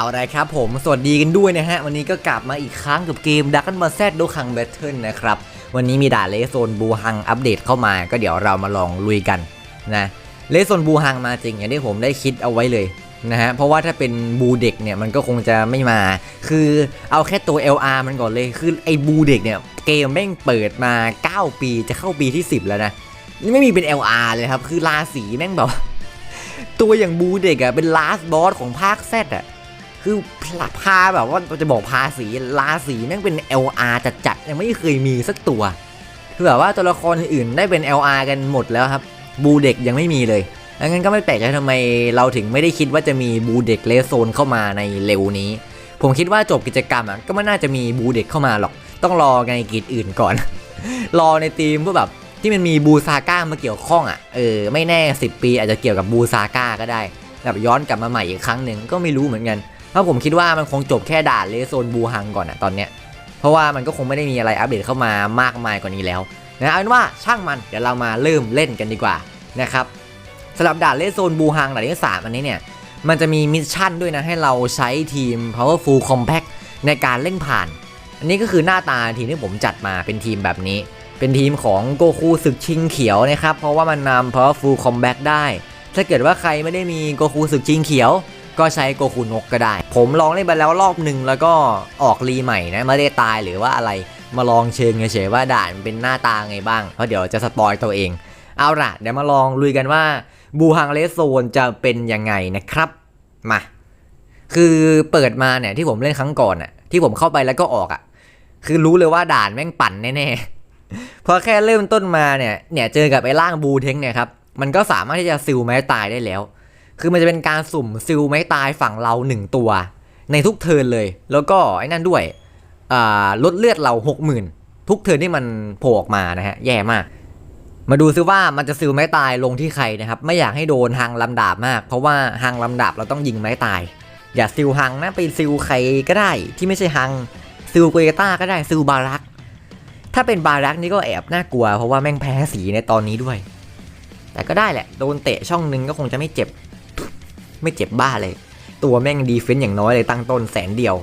เอาละครับผมสวัสดีกันด้วยนะฮะ วันนี้ก็กลับมาอีกครั้งกับเกมดักกันมาแซดโดคังแบทเทิลนะครับ วันนี้มีด่าเลโซนบูฮังอัปเดตเข้ามาก็เดี๋ยวเรามาลองลุยกันนะเลโซนบูฮังมาจริงอย่างที่ผมได้คิดเอาไว้เลยนะฮะ เพราะว่าถ้าเป็นบูเด็กเนี่ยมันก็คงจะไม่มา คือเอาแค่ตัว LR มันก่อนเลย คือไอ้บูเด็กเนี่ยเกมแม่งเปิดมา 9 ปีจะเข้าปีที่ 10 แล้วนะนี่ไม่มีเป็น LR เลยครับ คือราศีแม่งแบบตัวอย่างบูเด็กอะเป็นลาสบอสของภาคแซดอะ คือพาแบบว่าจะบอกพาสีลาสีแม่งเป็น LR จัดๆยังไม่เคยมีสักตัว คือแบบว่าตัวละครอื่นได้เป็น LR กันหมดแล้วครับ บูเด็กยังไม่มีเลยงั้นก็ไม่แปลกใจทำไมเราถึงไม่ได้คิดว่าจะมีบูเด็กเลโซนเข้ามาในเร็วนี้ ผมคิดว่าจบกิจกรรมอะก็ไม่น่าจะมีบูเด็กเข้ามาหรอก ต้องรอในกิจอื่นก่อน รอในทีมเพวกแบบที่มันมีบูซาก้ามาเกี่ยวข้องอะเออไม่แน่ 10 ปีอาจจะเกี่ยวกับบูซาก้าก็ได้แบบย้อนกลับมาใหม่อีกครั้งหนึ่งก็ไม่รู้เหมือนกัน เพราะผมคิดว่ามันคงจบแค่ด่านเลโซนบูฮังก่อนอะตอนเนี้ย เพราะว่ามันก็คงไม่ได้มีอะไรอัปเดตเข้ามามากมายกว่านี้แล้วนะเอาเป็นว่าช่างมันเดี๋ยวเรามาเริ่มเล่นกันดีกว่านะครับสำหรับด่านเลโซนบูฮังด่านที่สามอันนี้เนี่ยมันจะมีมิชชั่นด้วยนะให้เราใช้ทีม Powerful Compact ในการเล่นผ่าน อันนี้ก็คือหน้าตาทีมที่ผมจัดมาเป็นทีมแบบนี้ เป็นทีมของโกคูศึกชิงเขียวนะครับเพราะว่ามันนำ Powerful Combat ได้ ถ้าเกิดว่าใครไม่ได้มีโกคูศึกชิงเขียว ก็ใช้โกคูนกก็ได้ ผมลองเล่นไปแล้วรอบหนึ่งแล้วก็ออกรีใหม่นะไม่ได้ตายหรือว่าอะไรมาลองเชิงเฉยๆว่าด่านเป็นหน้าตาไงบ้างเพราะเดี๋ยวจะสปอยตัวเอง เอาล่ะเดี๋ยวมาลองลุยกันว่าบูฮังเลสโซนจะเป็นยังไงนะครับมาคือเปิดมาเนี่ยที่ผมเล่นครั้งก่อนอะที่ผมเข้าไปแล้วก็ออกอะคือรู้เลยว่าด่านแม่งปั่นแน่ๆพอแค่เริ่มต้นมาเนี่ยเนี่ยเจอกับไอ้ร่างบูเทงเนี่ยครับมันก็สามารถที่จะซิลไม้ตายได้แล้ว คือมันจะเป็นการสุ่มซิลไม้ตายฝั่งเราหนึ่งตัว ในทุกเทิร์นเลย แล้วก็ไอ้นั่นด้วยลดเลือดเราหกหมื่นทุกเทิร์นที่มันโผล่ออกมานะฮะ แย่มาก มาดูซิว่ามันจะซิลไม้ตายลงที่ใครนะครับ ไม่อยากให้โดนหางลำดาบมาก เพราะว่าหางลำดาบเราต้องยิงไม้ตาย อย่าซิลหังนะไปซิลใครก็ได้ที่ไม่ใช่หังซิลเกต้าก็ได้ซิลบารักถ้าเป็นบารักนี่ก็แอบน่ากลัวเพราะว่าแม่งแพ้สีในตอนนี้ด้วย แต่ก็ได้แหละ โดนเตะช่องนึงก็คงจะไม่เจ็บ ไม่เจ็บบ้าเลย ตัวแม่งดีเฟนต์อย่างน้อยเลยตั้งต้นแสนเดียว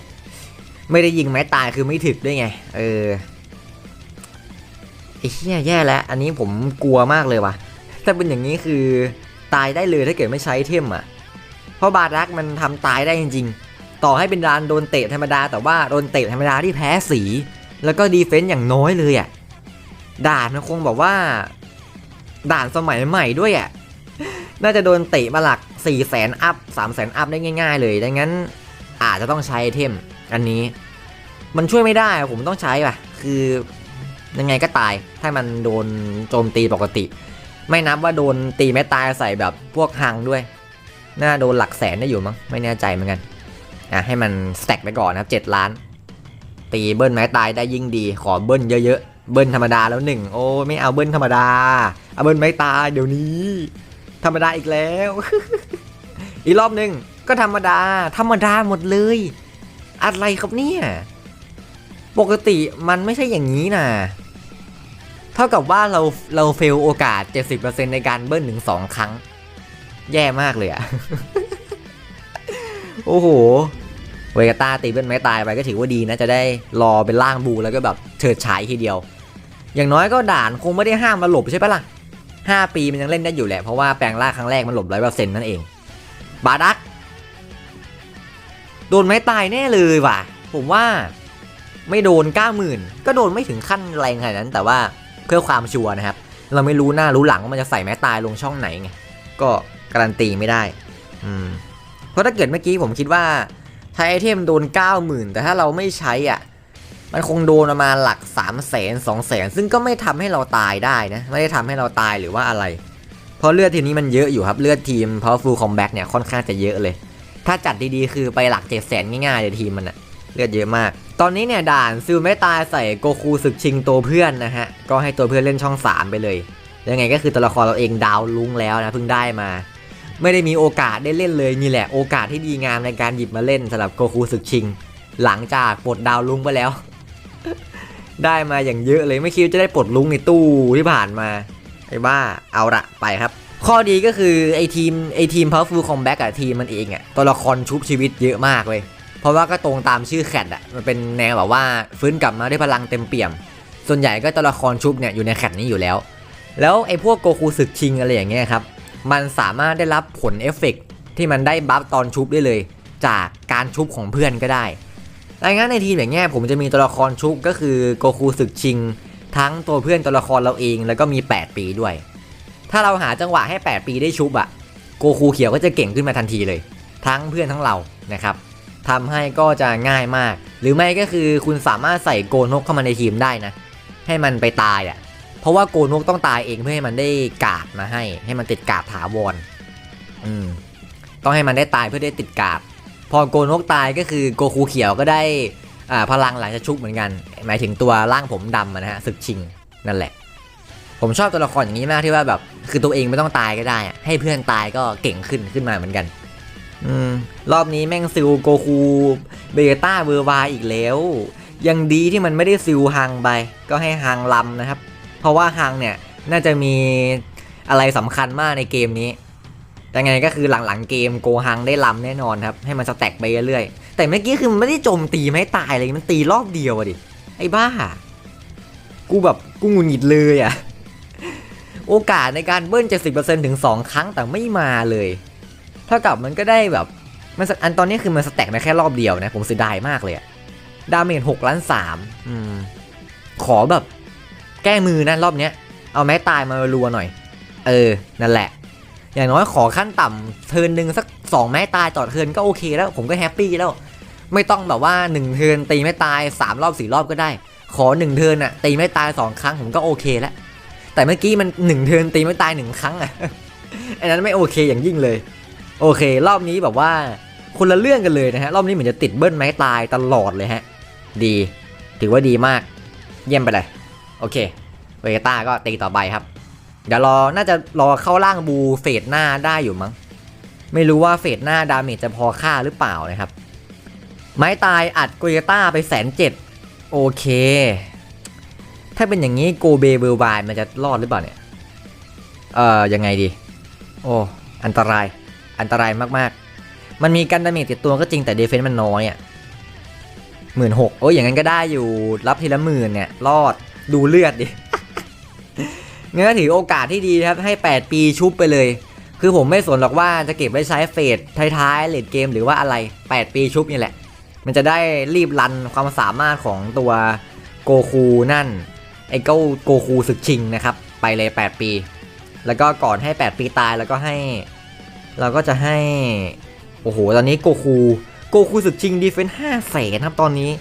ไม่ได้ยิงไม้ตายคือไม่ถึกด้วยไง เออไอ้เหี้ยแย่แล้ว อันนี้ผมกลัวมากเลยว่ะ ถ้าเป็นอย่างนี้คือตายได้เลยถ้าเกิดไม่ใช้เทมอะ เพราะบารักมันทำตายได้จริง ๆ ต่อให้เป็นดานโดนเตะธรรมดา แต่ว่าโดนเตะธรรมดาที่แพ้สี แล้วก็ดีเฟนต์อย่างน้อยเลยอะ ด่านมันคงแบบว่า ด่านสมัยใหม่ด้วยอะ น่าจะโดนเตะมาหลัก 4ี่แสนอัพสามแสนอัพได้ง่าย ๆ เลย ดังนั้นอาจจะต้องใช้ไอเทมอันนี้ มันช่วยไม่ได้ผมต้องใช้ป่ะ คือยังไงก็ตาย ถ้ามันโดนโจมตีปกติ ไม่นับว่าโดนตีไม่ตายใส่แบบพวกหังด้วย น่าโดนหลักแสนได้อยู่มั้ง ไม่แน่ใจเหมือนกันอะให้มันสแต็กไปก่อนนะครับ 7 ล้าน ตีเบิ้ลไม้ตายได้ยิ่งดี ขอเบิ้ลเยอะๆ เบิ้ลธรรมดาแล้วหนึ่ง โอ้ไม่เอาเบิ้ลธรรมดา เอาเบิ้ลไม้ตายเดี๋ยวนี้ ธรรมดาอีกแล้ว อีกรอบหนึ่งก็ธรรมดา ธรรมดาหมดเลย อะไรครับเนี่ย ปกติมันไม่ใช่อย่างนี้นะเท่ากับว่าเราเราเฟลโอกาส 70%ในการเบิ้ลถึง2ครั้ง แย่มากเลยอะโอ้โห เวกาตาตีเบิ้ลไม้ตายไปก็ถือว่าดีนะ จะได้รอเป็นร่างบูแล้วก็แบบเฉิดฉายทีเดียว อย่างน้อยก็ด่านคงไม่ได้ห้ามมาหลบใช่ปะล่ะ 5 ปีมันยังเล่นได้อยู่แหละ เพราะว่าแปลงร่างครั้งแรกมันหลบร้อยเปอร์เซ็นต์นั่นเอง บาดัก โดนไม้ตายแน่เลยว่ะ ผมว่าไม่โดน90,000ก็โดนไม่ถึงขั้นแรงขนาดนั้น แต่ว่าเพื่อความชัวร์นะครับ เราไม่รู้หน้ารู้หลังว่ามันจะใส่ไม้ตายลงช่องไหนไง ก็การันตีไม่ได้ อืม เพราะถ้าเกิดเมื่อกี้ผมคิดว่าใช้ไอเทมโดน 90,000 แต่ถ้าเราไม่ใช้อะ มันคงโดนประมาณหลัก3 0 0 0 0 0 2 0 0 0 0ซึ่งก็ไม่ทำให้เราตายได้นะ ไม่ได้ทำให้เราตายหรือว่าอะไร เพราะเลือดทีนี้มันเยอะอยู่ครับ เลือดทีม Powerful Combat เนี่ยค่อนข้างจะเยอะเลย ถ้าจัดดีๆ คือไปหลัก7 0 0 0 0 0ง่ายๆเลยทีมมันอะเลือดเยอะมาก ตอนนี้เนี่ยด่านซิลไม่ตายใส่โกคูศึกชิงตัวเพื่อนนะฮะ ก็ให้ตัวเพื่อนเล่นช่อง 3 ไปเลย ยังไงก็คือตัวละครเราเองดาวลุงแล้วนะเพิ่งได้มา ไม่ได้มีโอกาสได้เล่นเลยนี่แหละโอกาสที่ดีงามในการหยิบมาเล่นสำหรับโกคูศึกชิง หลังจากปลดดาวลุงไปแล้ว ได้มาอย่างเยอะเลยไม่คิดว่าจะได้ปลดลุงในตู้ที่ผ่านมาไอ้บ้าเอาละไปครับ ข้อดีก็คือไอทีมไอทีม Powerful Combat อะทีมมันเองอะตัวละครชุบชีวิตเยอะมากเลย เพราะว่าก็ตรงตามชื่อแคทอะมันเป็นแนวแบบว่าฟื้นกลับมาด้วยพลังเต็มเปี่ยม ส่วนใหญ่ก็ตัวละครชุบเนี่ยอยู่ในแคทนี้อยู่แล้ว แล้วไอพวกโกคูศึกชิงอะไรอย่างเงี้ยครับมันสามารถได้รับผลเอฟเฟกต์ที่มันได้บัฟตอนชุบได้เลย จากการชุบของเพื่อนก็ได้ ดังนั้นในทีมอย่างเงี้ยผมจะมีตัวละครชุบก็คือโกคูศึกชิง ทั้งตัวเพื่อนตัวละครเราเองแล้วก็มี 8 ปีด้วย ถ้าเราหาจังหวะให้ 8 ปีได้ชุบอะโกคูเขียวก็จะเก่งขึ้นมาทันทีเลย ทั้งเพื่อนทั้งเรานะครับทำให้ก็จะง่ายมาก หรือไม่ก็คือคุณสามารถใส่โกนกเข้ามาในทีมได้นะ ให้มันไปตายอะ่ะเพราะว่าโกนกต้องตายเองเพื่อให้มันได้กาดมาให้ ให้มันติดกาดถาวรอืมต้องให้มันได้ตายเพื่อได้ติดกาด พอโกนกตายก็คือโกคูเขียวก็ได้อ่าพลังหลังจะชุบเหมือนกัน หมายถึงตัวร่างผมดำนะฮะศึกชิงนั่นแหละ ผมชอบตัวละครอย่างนี้มากที่ว่าแบบคือตัวเองไม่ต้องตายก็ได้ ให้เพื่อนตายก็เก่งขึ้นขึ้นมาเหมือนกัน อืมรอบนี้แม่งซิลโกคูเบต้าเวอร์วาอีกแล้ว ยังดีที่มันไม่ได้ซิลฮังไป ก็ให้ฮังลำนะครับ เพราะว่าฮังเนี่ยน่าจะมีอะไรสำคัญมากในเกมนี้ ยังไงก็คือหลังๆเกมโกฮังได้ลำแน่นอนครับ ให้มันสแต็กไปเรื่อยๆ แต่เมื่อกี้คือมันไม่ได้โจมตีไม่ตายเลยมันตีรอบเดียวอะดิ ไอ้บ้า กูแบบกูหงุนหงิดเลยอะโอกาสในการเบิ้ล 70%ถึง 2 ครั้งแต่ไม่มาเลย เท่ากับมันก็ได้แบบมันอันตอนนี้คือมันสแต็กได้แค่รอบเดียวนะ ผมเสียดายมากเลยอะดาเมจ6ล้าน3อืมขอแบบ แก้มือนะรอบเนี้ย เอาแม้ตายมารัวหน่อย เออ นั่นแหละ อย่างน้อยขอขั้นต่ำเทินหนึ่งสัก2แม้ตายต่อเทินก็โอเคแล้ว ผมก็แฮปปี้แล้ว ไม่ต้องแบบว่า 1 เทินตีไม่ตาย 3 รอบ 4 รอบก็ได้ ขอ 1 เทินอะตีไม่ตาย 2 ครั้งผมก็โอเคแล้ว แต่เมื่อกี้มัน 1 เทินตีไม่ตาย 1 ครั้งอะอันนั้นไม่โอเคอย่างยิ่งเลย โอเค รอบนี้แบบว่าคนละเรื่องกันเลยนะฮะ รอบนี้เหมือนจะติดเบิ้ลไม้ตายตลอดเลยฮะ ดี ถือว่าดีมาก เยี่ยมไปเลย โอเค เวกต้าก็ตีต่อไปครับ เดี๋ยวรอ น่าจะรอเข้าร่างบูเฟสหน้าได้อยู่มั้ง ไม่รู้ว่าเฟสหน้าดาเมจจะพอค่าหรือเปล่านะครับ ไม้ตายอัดโกเยต้าไปแสนเจ็ดโอเค ถ้าเป็นอย่างนี้โกเบเวลบายมันจะรอดหรือเปล่าเนี่ย เอ่อ ยังไงดี โอ้ อันตราย อันตรายมากๆ มันมีกันดาเมจติดตัวก็จริงแต่เดฟเฟนต์มันน้อยอะหมื่นหกโอ้ยอย่างนั้นก็ได้อยู่ รับทีละหมื่นเนี่ย รอด ดูเลือดดิ งั้นก็ถือโอกาสที่ดีครับให้ 8 ปีชุบไปเลย คือผมไม่สนหรอกว่าจะเก็บไว้ใช้เฟสท้ายๆเลดเกมหรือว่าอะไร 8 ปีชุบนี่แหละ มันจะได้รีบรันความสามารถของตัวโกคูนั่นไอ้เก้าโกคูศึกชิงนะครับ ไปเลย 8 ปี แล้วก็ก่อนให้ 8 ปีตายแล้วก็ให้ เราก็จะให้ โอ้โห ตอนนี้โกคูโกคูศึกชิงดีเฟนซ์ห้าแสนครับตอนนี้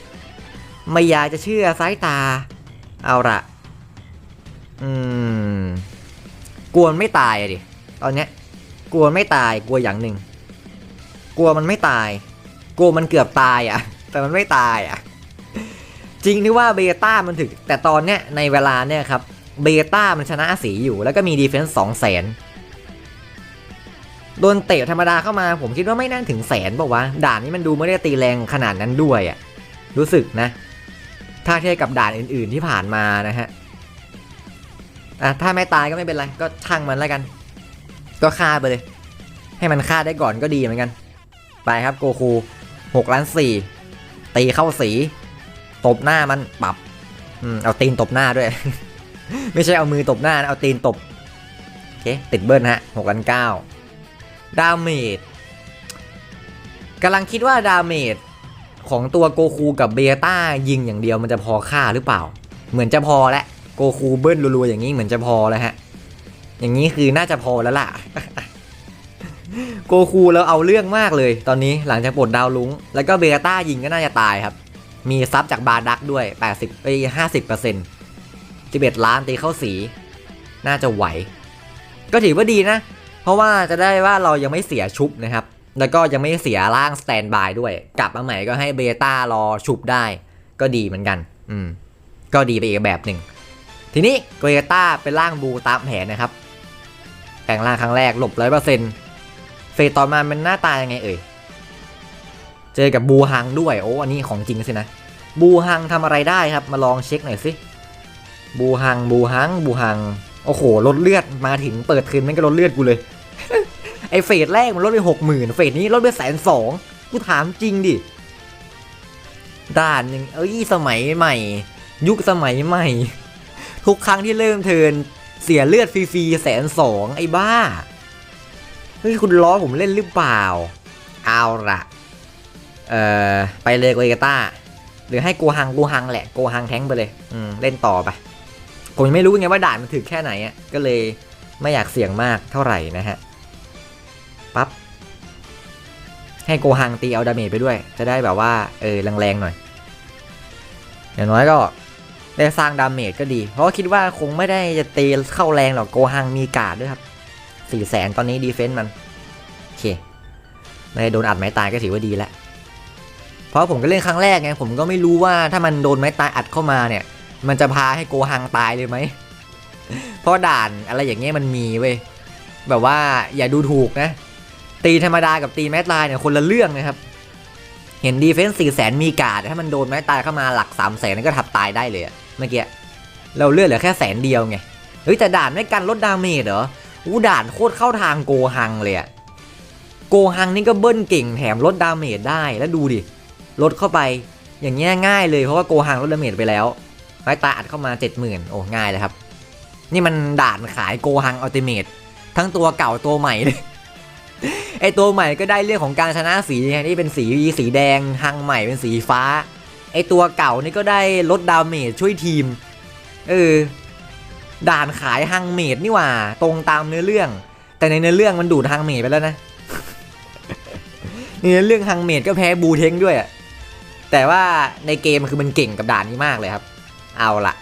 ไม่อยากจะเชื่อสายตา เอาละ อืมกลัวมันไม่ตายอะดิตอนเนี้ยกลัวไม่ตายกลัวอย่างหนึ่งกลัวมันไม่ตาย กลัวมันเกือบตายอะ แต่มันไม่ตายอะ จริงที่ว่าเบต้ามันถึง แต่ตอนเนี้ยในเวลาเนี่ยครับเบต้ามันชนะสีอยู่แล้วก็มีดีเฟนซ์สองแสนโดนเตะธรรมดาเข้ามาผมคิดว่าไม่น่าถึงแสนบอกว่าด่านนี้มันดูไม่ได้ตีแรงขนาดนั้นด้วยอะ รู้สึกนะ ถ้าเทียบกับด่านอื่นๆที่ผ่านมานะฮะ อะถ้าไม่ตายก็ไม่เป็นไร ก็ช่างมันแล้วกัน ก็ฆ่าไปเลย ให้มันฆ่าได้ก่อนก็ดีเหมือนกัน ไปครับโกคูหกล้านสี่ตีเข้าสี ตบหน้ามันปรับอืมเอาตีนตบหน้าด้วย ไม่ใช่เอามือตบหน้านะเอาตีนตบโอเคติดเบิ้ลฮะหกล้านเก้าดาเมจกำลังคิดว่าดาเมจของตัวโกคูกับเบต้ายิงอย่างเดียวมันจะพอฆ่าหรือเปล่า เหมือนจะพอแล้ว โกคูเบิ้ลรัวๆอย่างนี้เหมือนจะพอแล้วฮะ อย่างนี้คือน่าจะพอแล้วล่ะ โกคูแล้วเอาเรื่องมากเลยตอนนี้หลังจากปลดดาวลุงแล้วก็เบต้ายิงก็น่าจะตายครับ มีซับจากบาดักด้วย 80เอ้ย50เปอร์เซ็นต์11ล้านตีเข้าสี น่าจะไหว ก็ถือว่าดีนะ เพราะว่าจะได้ว่าเรายังไม่เสียชุบนะครับ แล้วก็ยังไม่เสียร่างสแตนบายด้วย กลับมาใหม่ก็ให้เบต้ารอชุบได้ ก็ดีเหมือนกัน อืม ก็ดีไปอีกแบบหนึ่ง ทีนี้โกเยต้าเป็นร่างบูตามแผนนะครับแปลงร่างครั้งแรกหลบร้อยเปอร์เซ็นต์เฟสต่อมาเป็นหน้าตายังไงเอ่ย เจอกับบูฮังด้วย โอ้ อันนี้ของจริงสินะ บูฮังทำอะไรได้ครับ มาลองเช็คหน่อยสิ บูฮัง บูฮัง บูฮัง โอ้โห ลดเลือดมาถึงเปิดคืนมันก็ลดเลือดกูเลย ไอเฟสแรกมันลดไปหกหมื่นเฟสนี้ลดไปแสนสองกูถามจริงดิ ด่านหนึ่งเอ้ย สมัยใหม่ ยุคสมัยใหม่ ทุกครั้งที่เริ่มเทินเสียเลือดฟรีๆแสนสองไอ้บ้า เฮ้ย คุณล้อผมเล่นหรือเปล่า เอาละเอ่อ ไปเลยโกเอต้า หรือให้โกฮังโกฮังแหละโกฮังแท้งไปเลย อืม เล่นต่อไป ผมยังไม่รู้ไงว่าด่านมันถึงแค่ไหนอะ ก็เลยไม่อยากเสี่ยงมากเท่าไหร่นะฮะ ปั๊บ ให้โกฮังตีเอาดาเมจไปด้วย จะได้แบบว่า เออแรงๆหน่อย อย่างน้อยก็ ได้สร้างดาเมจก็ดี เพราะคิดว่าคงไม่ได้จะตีเข้าแรงหรอกโกฮังมีกาดด้วยครับสี่แสนตอนนี้ดีเฟนต์มัน โอเค ไม่ได้โดนอัดไม้ตายก็ถือว่าดีแล้ว เพราะผมก็เล่นครั้งแรกไงผมก็ไม่รู้ว่าถ้ามันโดนไม้ตายอัดเข้ามาเนี่ย มันจะพาให้โกฮังตายเลยไหม เพราะด่านอะไรอย่างเงี้ยมันมีเว้ย แบบว่าอย่าดูถูกนะ ตีธรรมดากับตีไม้ตายเนี่ยคนละเรื่องนะครับ เห็นดีเฟนส์สี่แสนมีกาดถ้ามันโดนไม้ตายเข้ามาหลักสามแสนก็ทับตายได้เลยอะ เมื่อกี้เราเลือดเหลือแค่แสนเดียวไงเฮ้ยแต่ด่านไม่กันลดดาเมจเหรออู้ด่านโคตรเข้าทางโกฮังเลยอะโกฮังนี่ก็เบิ้ลเก่งแถมลดดาเมจได้แล้วดูดิลดเข้าไปอย่างเงี้ยง่ายเลยเพราะว่าโกฮังลดดาเมจไปแล้วไม้ตาอัดเข้ามาเจ็ดหมื่นโอ้ง่ายเลยครับ นี่มันด่านขายโกฮังอัลติเมททั้งตัวเก่าตัวใหม่เลยไอตัวใหม่ก็ได้เรื่องของการชนะสีไงนี่เป็นสีสีแดงฮังใหม่เป็นสีฟ้า ไอตัวเก่านี่ก็ได้ลดดาเมจช่วยทีม เออ ด่านขายฮังเมดนี่หว่า ตรงตามเนื้อเรื่อง แต่ในเนื้อเรื่องมันดูดฮังเมดไปแล้วนะในเนื้อเรื่องฮังเมดก็แพ้บูเทงด้วยอะแต่ว่าในเกมคือมันเก่งกับด่านนี้มากเลยครับ เอาละ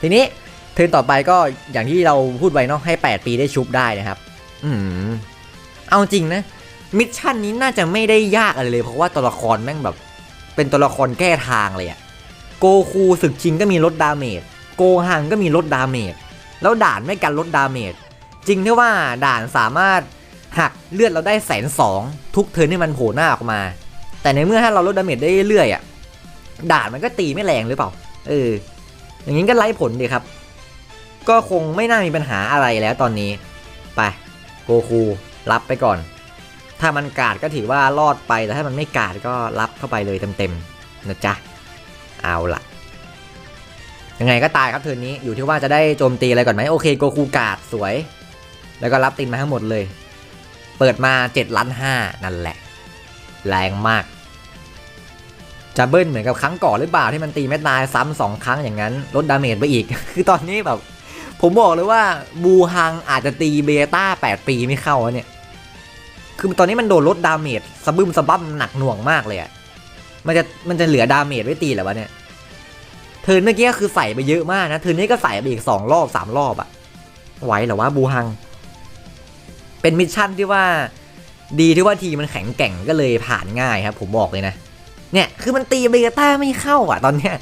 ทีนี้เทิร์นต่อไปก็อย่างที่เราพูดไว้เนาะให้ 8 ปีได้ชุบได้นะครับ อืม เอาจริงนะ มิชชั่นนี้น่าจะไม่ได้ยากอะไรเลย เพราะว่าตัวละครแม่งแบบ เป็นตัวละครแก้ทางเลยอะโกคูศึกชิงก็มีลดดาเมจ โกฮังก็มีลดดาเมจ แล้วด่านไม่กันลดดาเมจ จริงที่ว่าด่านสามารถหักเลือดเราได้แสนสองทุกเทิร์นที่มันโผล่หน้าออกมา แต่ในเมื่อถ้าเราลดดาเมจได้เรื่อยๆอะด่านมันก็ตีไม่แรงหรือเปล่า เออ อย่างนี้ก็ไล่ผลดีครับ ก็คงไม่น่ามีปัญหาอะไรแล้วตอนนี้ ไป โกคูรับไปก่อน ถ้ามันกาดก็ถือว่ารอดไป แต่ถ้ามันไม่กาดก็รับเข้าไปเลยเต็มๆนะจ๊ะ เอาละยังไงก็ตายครับเทิร์นนี้อยู่ที่ว่าจะได้โจมตีอะไรก่อนไหมโอเคโกคูกาดสวย แล้วก็รับตินมาทั้งหมดเลย เปิดมา7ล้านห้านั่นแหละ แรงมากจะเบิ้ลเหมือนกับครั้งก่อนหรือเปล่าที่มันตีไม่ตายซ้ำสองครั้งอย่างนั้นลดดาเมจไปอีก คือตอนนี้แบบ ผมบอกเลยว่าบูฮังอาจจะตีเบต้า8ปีไม่เข้าเนี่ย คือตอนนี้มันโดนลดดาเมจสะบึมสะบั้มหนักหน่วงมากเลยอะมันจะมันจะเหลือดาเมจไว้ตีหรอวะเนี่ยเทินเมื่อกี้คือใส่ไปเยอะมากนะเทินนี้ก็ใส่ไปอีก 2 รอบ 3 รอบอะไหวหรอว่าบูฮัง เป็นมิชชั่นที่ว่า ดีที่ว่าทีมันแข็งแกร่งก็เลยผ่านง่ายครับ ผมบอกเลยนะ เนี่ยคือมันตีเบต้าไม่เข้าอะตอนเนี้ย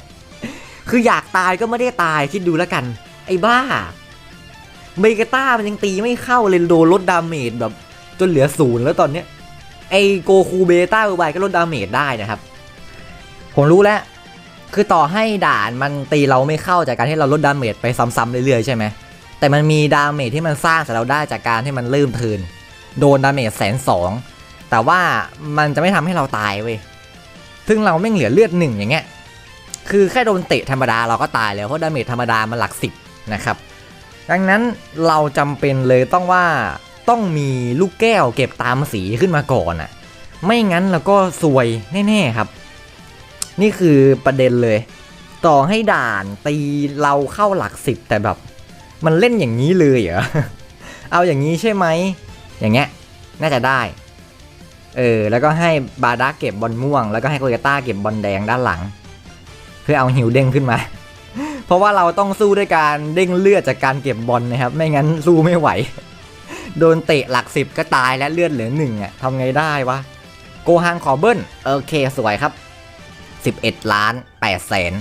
คืออยากตายก็ไม่ได้ตายคิดดูแล้วกัน ไอ้บ้าเบเกต้ามันยังตีไม่เข้าเลยโดนลดดาเมจแบบ จนเหลือศูนย์แล้วตอนเนี้ยไอโกคูเบต้าอุบายก็ลดดาเมจได้นะครับ ผมรู้แล้ว คือต่อให้ด่านมันตีเราไม่เข้าจากการที่เราลดดาเมจไปซ้ำๆเรื่อยๆใช่ไหมแต่มันมีดาเมจที่มันสร้างจากเราได้จากการที่มันเริ่มเทินโดนดาเมจแสนสองแต่ว่ามันจะไม่ทำให้เราตายเว้ยซึ่งเราไม่เหลือเลือดหนึ่งอย่างเงี้ยคือแค่โดนเตะธรรมดาเราก็ตายแล้วเพราะดาเมจธรรมดามันหลักสิบนะครับ ดังนั้นเราจำเป็นเลยต้องว่า ต้องมีลูกแก้วเก็บตามสีขึ้นมาก่อนอะ่ะ ไม่งั้นเราก็ซวยแน่ๆครับ นี่คือประเด็นเลย ต่อให้ด่านตีเราเข้าหลักสิบแต่แบบ มันเล่นอย่างนี้เลยเหรอ เอาอย่างนี้ใช่ไหม อย่างเงี้ย น่าจะได้ เออ แล้วก็ให้บาดักเก็บบอลม่วง แล้วก็ให้โคโยต้าเก็บบอลแดงด้านหลัง เพื่อเอาหิวเด้งขึ้นมาเพราะว่าเราต้องสู้ด้วยการเด้งเลือดจากการเก็บบอลนะครับ ไม่งั้นสู้ไม่ไหว โดนเตะหลักสิบก็ตายและเลือดเหลือหนึ่งอะทำไงได้วะ โกฮังขอเบิ้ลโอเคสวยครับ 11 ล้าน8แสน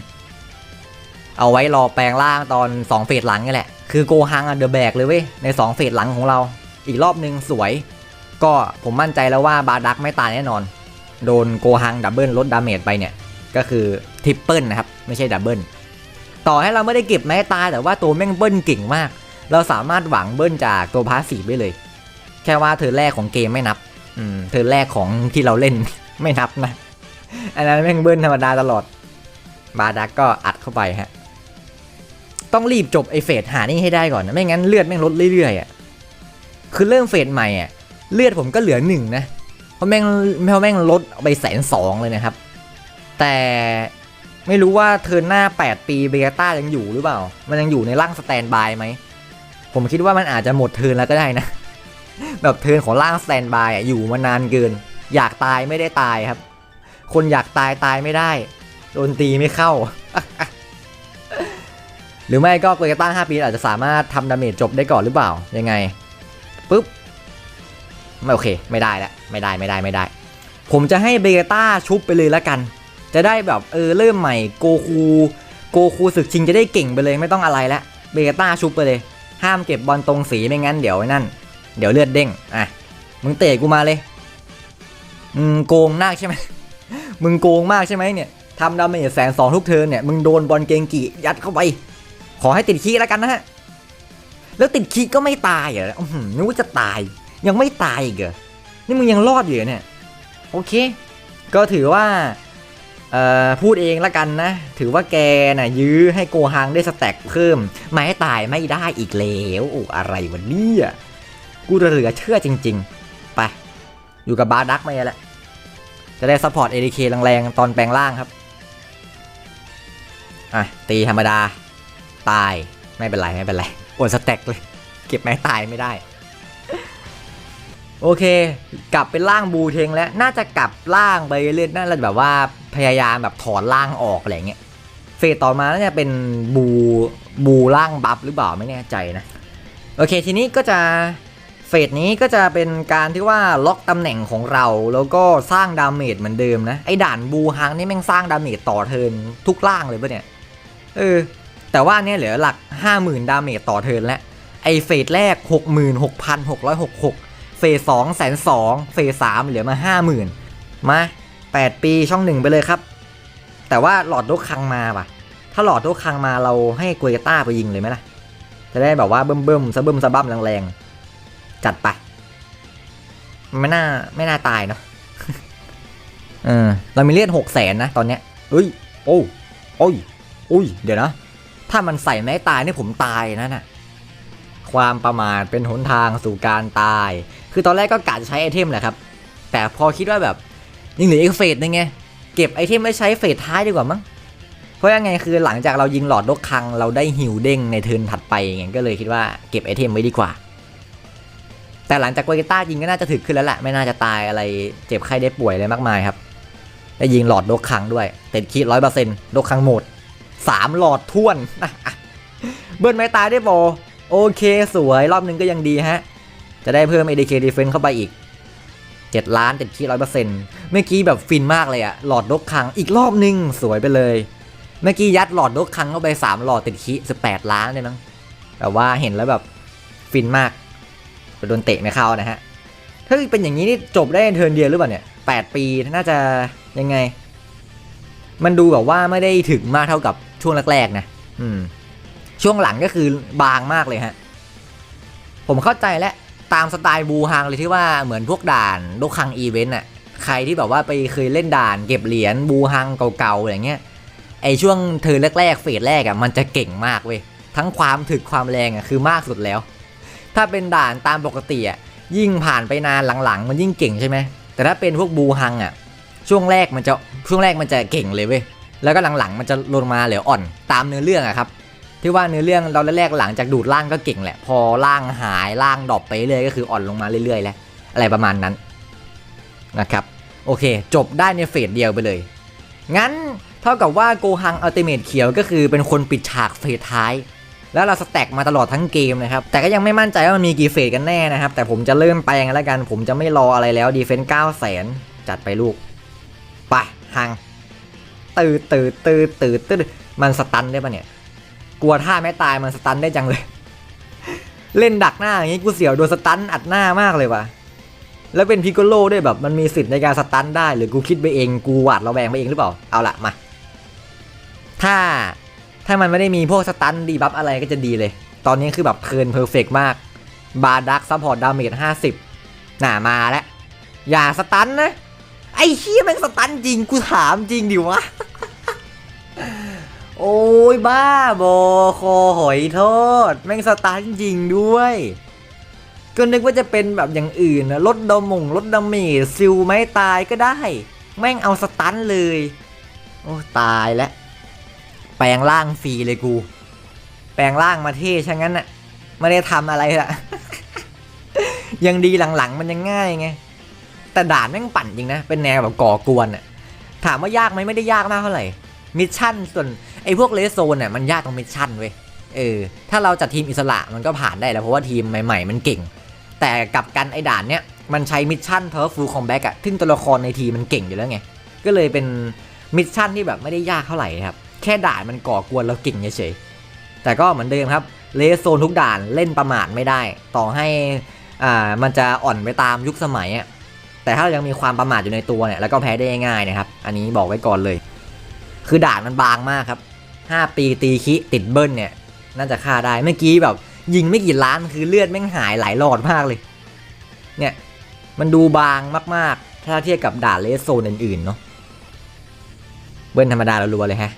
เอาไว้รอแปลงร่างตอน 2 เฟสหลังนี่แหละ คือโกฮังอันเดอร์แบกเลยเว้ย ใน 2 เฟสหลังของเรา อีกรอบนึงสวย ก็ผมมั่นใจแล้วว่าบาดักไม่ตายแน่นอน โดนโกฮังดับเบิลลดดาเมจไปเนี่ย ก็คือทริปเปิลนะครับ ไม่ใช่ดับเบิลต่อให้เราไม่ได้เก็บแม้ตายแต่ว่าตัวแม่งเบิ้ลเก่งมาก เราสามารถหวังเบิ้ลจากตัวพาสซีฟได้เลย แค่ว่าเธอแรกของเกมไม่นับ อืมเธอแรกของที่เราเล่น ไม่นับนะ อันนั้นแม่งเบิ้ลธรรมดาตลอด บาดักก็อัดเข้าไปฮะ ต้องรีบจบไอเฟสหานี่ให้ได้ก่อนนะไม่งั้นเลือดแม่งลดเรื่อยๆอะคือเริ่มเฟสใหม่อะเลือดผมก็เหลือหนึ่งนะเพราะแม่งเพราะแม่งลดไปแสนสองเลยนะครับ แต่ไม่รู้ว่าเทิร์นหน้า 8 ปีเบต้ายังอยู่หรือเปล่า มันยังอยู่ในร่างสแตนบายไหม ผมคิดว่ามันอาจจะหมดเทินแล้วก็ได้นะ แบบเทินของร่างสแตนบายอยู่มานานเกิน อยากตายไม่ได้ตายครับ คนอยากตายตายไม่ได้ โดนตีไม่เข้า หรือไม่ก็เบต้า5ปีอาจจะสามารถทำดาเมจจบได้ก่อนหรือเปล่า ยังไงปุ๊บไม่โอเค ไม่ได้แล้วไม่ได้ไม่ได้ไม่ได้ ผมจะให้เบต้าชุบไปเลยละกัน จะได้แบบเออเริ่มใหม่โกคูโกคูศึกชิงจะได้เก่งไปเลยไม่ต้องอะไรแล้วเบต้าชุบไปเลย ห้ามเก็บบอลตรงสีไม่งั้นเดี๋ยวไอ้นั่น เดี๋ยวเลือดเด้งอะมึงเตะกูมาเลยมึงโกงมากใช่ไหมมึงโกงมากใช่ไหมเนี่ยทำดาเมจแสนสองทุกเทิร์นเนี่ยมึงโดนบอลเกงกียัดเข้าไป ขอให้ติดคีแล้วกันนะฮะแล้วติดคีก็ไม่ตายเหรออื้อหือนึกว่าจะตาย ยังไม่ตายอีกเหรอนี่มึงยังรอดอยู่เนี่ยโอเค ก็ถือว่า พูดเองละกันนะ ถือว่าแกน่ะยื้อให้โกฮังได้สแต็กเพิ่ม ไม่ให้ตายไม่ได้อีกแล้วโอ้อะไรวะเนี่ยกูเหลือเชื่อจริง ๆ ไป อยู่กับบาร์ดักไม่แหละจะได้ซัพพอร์ตเอ k แรงๆ ตอนแปลงร่างครับ อะ ตีธรรมดา ตายไม่เป็นไร ไม่เป็นไรอดสแต็กเลย เก็บไม้ตายไม่ได้ โอเค กลับเป็นร่างบูเทงแล้วน่าจะกลับร่างไปเรื่อยน่าจะแบบว่าพยายามแบบถอนร่างออกอะไรเงี้ยเฟสต่อมาน่าจะเป็นบูบูร่างบัฟหรือเปล่าไม่แน่ใจนะโอเคทีนี้ก็จะเฟสนี้ก็จะเป็นการที่ว่าล็อกตำแหน่งของเราแล้วก็สร้างดาเมจเหมือนเดิมนะไอ้ด่านบูฮังนี่แม่งสร้างดาเมจต่อเทินทุกร่างเลยปะเนี่ยเออแต่ว่าเนี่ยเหลือหลัก 50,000 ดาเมจต่อเทินแล้วไอเฟสแรก 66,666 เฟสสองแสนสองเฟสสามเหลือมา50,000มา8ปีช่องหนึ่งไปเลยครับ แต่ว่าหลอดโดคังมาป่ะ ถ้าหลอดโดคังมาเราให้กุยต้าไปยิงเลยไหมล่ะ จะได้แบบว่าเบิ่มเบิ่มสะเบิ่มสะบั้มแรงๆ จัดไป ไม่น่าไม่น่าตายเนาะเออเรามีเลือดหกแสนนะตอนเนี้ยเอ้ย โอ้โอ้ยอุ้ย เดี๋ยวนะ ถ้ามันใส่ไม้ตายนี่ผมตายนะน่ะ ความประมาทเป็นหนทางสู่การตาย คือตอนแรกก็กะจะใช้ไอเทมแหละครับ แต่พอคิดว่าแบบยังเหลืออีกเฟสนึงไง เก็บไอเทมไว้ใช้เฟสท้ายดีกว่ามั้ง เพราะยังไงคือหลังจากเรายิงหลอดดกคัง เราได้หิวเด้งในเทิร์นถัดไปไงก็เลยคิดว่าเก็บไอเทมไว้ดีกว่า แต่หลังจากโกเกต้ายิงก็น่าจะถึกขึ้นแล้วแหละไม่น่าจะตายอะไรเจ็บไข้ได้ป่วยอะไรมากมายครับได้ยิงหลอดดกคังด้วยเต็ดคีร้อยเปอร์เซ็นต์ดกคังหมดสามหลอดท่วนเบิร์นไม้ตายได้บอ โอเคสวยรอบหนึงก็ยังดีฮะ จะได้เพิ่ม ADK Defense เข้าไปอีก 7 ล้านติดคีร้อยเปอร์เซ็นต์เมื่อกี้แบบฟินมากเลยอะหลอดดกคังอีกรอบหนึงสวยไปเลย เมื่อกี้ยัดหลอดดกคังเข้าไป 3 หลอดติดคี18ล้านเลยมั้งแต่ว่าเห็นแล้วแบบฟินมากโดนเตะไม่เข้านะฮะถ้าเป็นอย่างนี้นี่จบได้เทิร์นเดียวหรือเปล่าเนี่ย8ปีน่าจะยังไง มันดูแบบว่าไม่ได้ถึงมากเท่ากับช่วงแรกๆนะ อืม ช่วงหลังก็คือบางมากเลยฮะ ผมเข้าใจแล้วตามสไตล์บูฮังเลยที่ว่าเหมือนพวกด่านดกคังอีเวนต์อะใครที่แบบว่าไปเคยเล่นด่านเก็บเหรียญบูฮังเก่าๆอย่างเงี้ยไอช่วงเธอแรกๆเฟสแรกอะมันจะเก่งมากเว้ยทั้งความถึกความแรงอะคือมากสุดแล้ว ถ้าเป็นด่านตามปกติอะยิ่งผ่านไปนานหลังๆ มันยิ่งเก่งใช่ไหมแต่ถ้าเป็นพวกบูฮังอะช่วงแรกมันจะช่วงแรกมันจะเก่งเลยเว้ยแล้วก็หลังๆ มันจะลงมาเหลืออ่อนตามเนื้อเรื่องอะครับ ที่ว่าเนื้อเรื่องเราแรกๆหลังจากดูดล่างก็เก่งแหละ พอล่างหายล่างดรอปไปเรื่อยก็คืออ่อนลงมาเรื่อยๆแล้วอะไรประมาณนั้นนะครับโอเค จบได้ในเฟสเดียวไปเลย งั้นเท่ากับว่าโกฮังอัลติเมทเขียวก็คือเป็นคนปิดฉากเฟสท้าย แล้วเราสแต็กมาตลอดทั้งเกมนะครับ แต่ก็ยังไม่มั่นใจว่ามันมีกี่เฟสกันแน่นะครับ แต่ผมจะเริ่มแปลงแล้วกัน ผมจะไม่รออะไรแล้วดีเฟนส์เก้าแสนจัดไปลูกไปฮัง ตืดตืดตืดตืดตืดมันสตันได้ปะเนี่ย กลัวท่าไม่ตายมันสตันได้จังเลย เล่นดักหน้าอย่างนี้กูเสียวโดนสตันอัดหน้ามากเลยว่ะแล้วเป็นพิกโกโลด้วยแบบมันมีสิทธิ์ในการสตันได้หรือกูคิดไปเองกูหวาดระแวงไปเองหรือเปล่าเอาละมา ถ้าถ้ามันไม่ได้มีพวกสตันดีบัฟอะไรก็จะดีเลย ตอนนี้คือแบบเทินเพอร์เฟกมาก บาดักซัพพอร์ตดาเมจห้าสิบหน่ามาแล้ว อย่าสตันนะ ไอ้เฮียแม่งสตันจริงกูถามจริงดิวะ โอ้ยบ้าบอคอหอยทอด แม่งสตันจริงด้วย ก็นึกว่าจะเป็นแบบอย่างอื่นนะลดดมงลดดาเมจซิลไม่ตายก็ได้ แม่งเอาสตันเลย โอ้ตายแล้ว แปลงร่างฟรีเลยกู แปลงร่างมาเท่ช่างนั้นน่ะไม่ได้ทำอะไรละยังดีหลังๆมันยังง่ายไง แต่ด่านแม่งปั่นจริงนะ เป็นแนวแบบก่อกวนอะถามว่ายากไหมไม่ได้ยากมากเท่าไหร่ มิชชั่นส่วน ไอ้พวกเลสโซนเนี่ยมันยากตรงมิชชั่นเว้ยเออถ้าเราจัดทีมอิสระมันก็ผ่านได้แล้วเพราะว่าทีมใหม่ ๆ มันเก่ง แต่กับกันไอ้ด่านเนี้ยมันใช้มิชชั่นเพอร์ฟูลคอมแบ็กอะซึ่งตัวละครในทีมมันเก่งอยู่แล้วไง ก็เลยเป็นมิชชั่นที่แบบไม่ได้ยากเท่าไหร่ครับ แค่ด่านมันก่อกวนเราเก่งเฉยๆ แต่ก็เหมือนเดิมครับ เลสโซนทุกด่านเล่นประมาทไม่ได้ ต่อให้อ่ามันจะอ่อนไปตามยุคสมัยอะแต่ถ้าเรายังมีความประมาทอยู่ในตัวเนี่ยแล้วก็แพ้ได้ง่ายนะครับ อันนี้บอกไว้ก่อนเลย คือด่านมันบางมากครับ 5 ปีตีคิติดเบิ้ลเนี่ย น่าจะฆ่าได้เมื่อกี้แบบยิงไม่กี่ล้านคือเลือดแม่งหายหลายหลอดมากเลย เนี่ยมันดูบางมากๆ ถ้าเทียบกับด่าเลสโซนอื่นๆเนาะเบิ้ลธรรมดาเรารัวเลยฮะ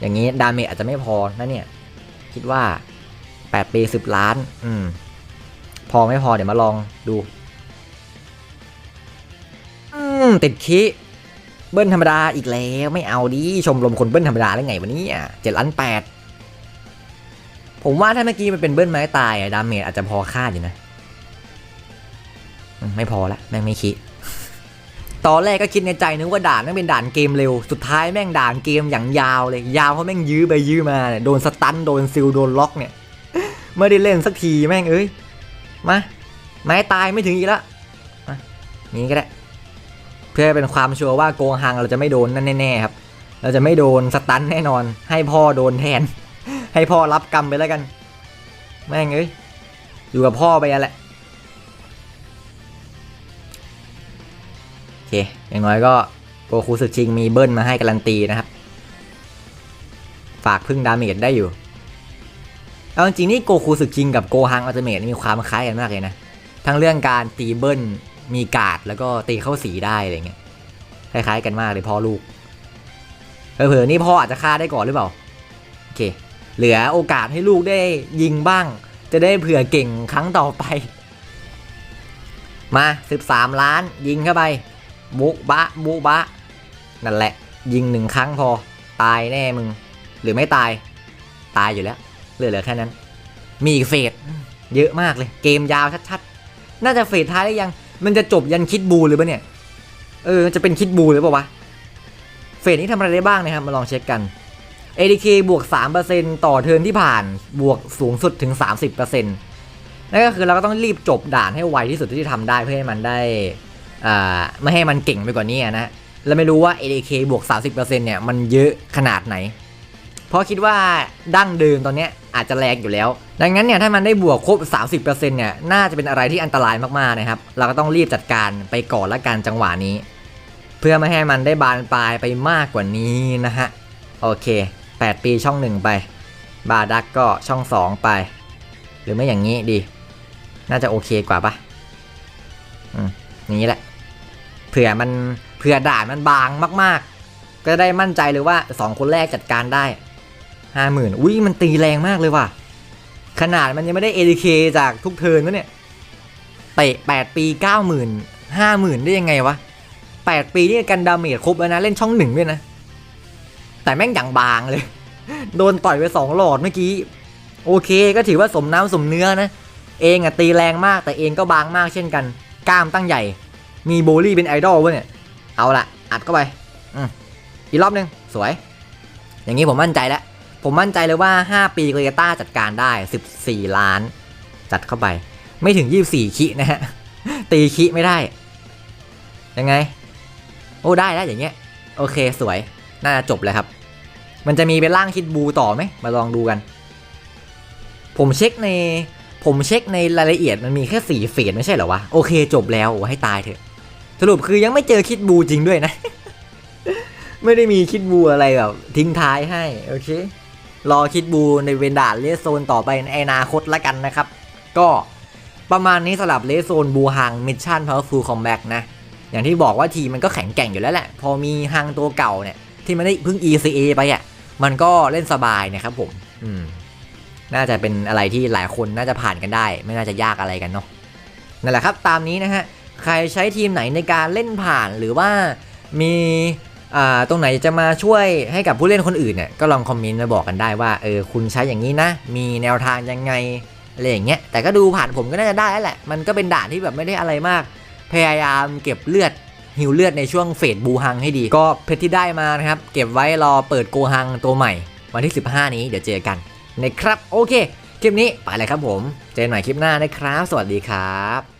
อย่างนี้ดาเมจอาจจะไม่พอนะเนี่ย คิดว่า 8 ปี 10 ล้าน อืม พอไม่พอเดี๋ยวมาลองดู อืม ติดคิ เบิ้ลธรรมดาอีกแล้วไม่เอาดิชมรมคนเบิ้ลธรรมดาได้ไงวันนี้อะเจ็ดล้านแปดผมว่าถ้าเมื่อกี้มันเป็นเบิ้ลไม้ตายอะดาเมจอาจจะพอค่าอยู่นะ ไม่พอละแม่งไม่คิดตอนแรกก็คิดในใจนึกว่าด่านแม่งเป็นด่านเกมเร็ว สุดท้ายแม่งด่านเกมอย่างยาวเลย ยาวเพราะแม่งยื้อไปยื้อมาเนี่ยโดนสตันโดนซิลโดนล็อกเนี่ยไม่ได้เล่นสักทีแม่งเอ้ยมาไม้ตายไม่ถึงอีกแล้วมานี้ก็ได้ เพื่อเป็นความชัวร์ว่าโกงฮังเราจะไม่โดนนั่นแน่ๆครับ เราจะไม่โดนสตันแน่นอน ให้พ่อโดนแทน ให้พ่อรับกรรมไปแล้วกัน แม่งเอ้ย อยู่กับพ่อไปอะแหละโอเค อย่างน้อยก็โกคูสึกชิงมีเบิ้ลมาให้การันตีนะครับ ฝากพึ่งดาเมจได้อยู่เอาจริงๆนี่โกคูสึกชิงกับโกฮังอัลติเมทมีความคล้ายกันมากเลยนะ ทั้งเรื่องการตีเบิ้ล มีกาดแล้วก็ตีเข้าสีได้อะไรเงี้ยคล้ายๆกันมากเลยพ่อลูกเผลอๆนี่พ่ออาจจะฆ่าได้ก่อนหรือเปล่าโอเค เหลือโอกาสให้ลูกได้ยิงบ้าง จะได้เผื่อเก่งครั้งต่อไป มา 13 ล้านยิงเข้าไปบุบะบุบะ นั่นแหละ ยิงหนึ่งครั้งพอ ตายแน่มึง หรือไม่ตาย ตายอยู่แล้วเหลือแค่นั้น มีเฟสเยอะมากเลย เกมยาวชัดๆ น่าจะเฟสท้ายได้ยัง มันจะจบยันคิดบูหรือเปล่าเนี่ย เออจะเป็นคิดบูหรือเปล่าวะ เฟสนี้ทำอะไรได้บ้างนะครับ มาลองเช็คกัน ADK บวก 3%ต่อเทิร์นที่ผ่าน บวกสูงสุดถึง 30%นั่นก็คือเราก็ต้องรีบจบด่านให้ไวที่สุดที่ทำได้เพื่อให้มันได้อ่าไม่ให้มันเก่งไปกว่านี้นะแล้วไม่รู้ว่า ADK บวก 30%เนี่ยมันเยอะขนาดไหน เพราะคิดว่าดั้งเดิมตอนเนี้ย อาจจะแรงอยู่แล้ว ดังนั้นเนี่ยถ้ามันได้บวกครบ 30%เนี่ยน่าจะเป็นอะไรที่อันตรายมากๆนะครับ เราก็ต้องรีบจัดการไปก่อนละกันจังหวะนี้ เพื่อไม่ให้มันได้บานปลายไปมากกว่านี้นะฮะ โอเค 8 ปีช่อง1ไป บาดักก็ช่อง 2 ไป หรือไม่อย่างนี้ดี น่าจะโอเคกว่าปะอืมนี้แหละ เผื่อมันเผื่อด่านมันบางมาก ๆ ก็จะได้มั่นใจเลยว่า 2 คนแรกจัดการได้ ห้าหมื่นอุ้ยมันตีแรงมากเลยว่ะ ขนาดมันยังไม่ได้ ADK จากทุกเทิร์นนะเนี่ย เตะ8ปี9 0 0 0 0 5 0,000ได้ยังไงวะ8ปีนี่กันดาเมจครบแล้วนะ เล่นช่องหนึ่งด้วยนะ แต่แม่งอย่างบางเลย โดนต่อยไป2หลอดเมื่อกี้ โอเคก็ถือว่าสมน้ำสมเนื้อนะ เองอะตีแรงมากแต่เองก็บางมากเช่นกัน กล้ามตั้งใหญ่ มีโบลี่เป็นไอดอลวะเนี่ย เอาละอัดเข้าไปอืมอีกรอบหนึง สวย อย่างนี้ผมมั่นใจแล้ว ผมมั่นใจเลยว่า 5 ปีโกโยต้าจัดการได้ 14 ล้าน จัดเข้าไป ไม่ถึง 24 คินะฮะ ตีคิไม่ได้ ยังไง โอ้ได้แล้วอย่างเงี้ย โอเคสวย น่าจะจบเลยครับ มันจะมีเป็นร่างคิดบูต่อไหม มาลองดูกัน ผมเช็คใน ผมเช็คในรายละเอียดมันมีแค่สี่เฟสไม่ใช่เหรอวะ โอเคจบแล้วโอ้ให้ตายเถอะ สรุปคือยังไม่เจอคิดบูจริงด้วยนะ ไม่ได้มีคิดบูอะไรแบบทิ้งท้ายให้ โอเค รอคิดบูในเวนดาเลสโซนต่อไปในอนาคตละกันนะครับ ก็ประมาณนี้สำหรับเลสโซนบูฮังมิชชั่นพาวเวอร์ฟูลคอมแบ็กนะ อย่างที่บอกว่าทีมมันก็แข็งแกร่งอยู่แล้วแหละ พอมีฮังตัวเก่าเนี่ย ที่มันได้เพิ่ง ECA ไปอะมันก็เล่นสบายนะครับผม อืม น่าจะเป็นอะไรที่หลายคนน่าจะผ่านกันได้ ไม่น่าจะยากอะไรกันเนาะนั่นแหละครับตามนี้นะฮะ ใครใช้ทีมไหนในการเล่นผ่านหรือว่ามี ตรงไหนจะมาช่วยให้กับผู้เล่นคนอื่นเนี่ยก็ลองคอมเมนต์มาบอกกันได้ว่าเออคุณใช้อย่างนี้นะ มีแนวทางยังไงอะไรอย่างเงี้ยแต่ก็ดูผ่านผมก็น่าจะได้แหละ มันก็เป็นด่านที่แบบไม่ได้อะไรมาก พยายามเก็บเลือดหิวเลือดในช่วงเฟสบูฮังให้ดี ก็เพชรที่ได้มานะครับ เก็บไว้รอเปิดโกฮังตัวใหม่ วันที่ 15 นี้เดี๋ยวเจอกันนะครับ โอเค คลิปนี้ไปเลยครับผม เจอกันใหม่คลิปหน้านะครับ สวัสดีครับ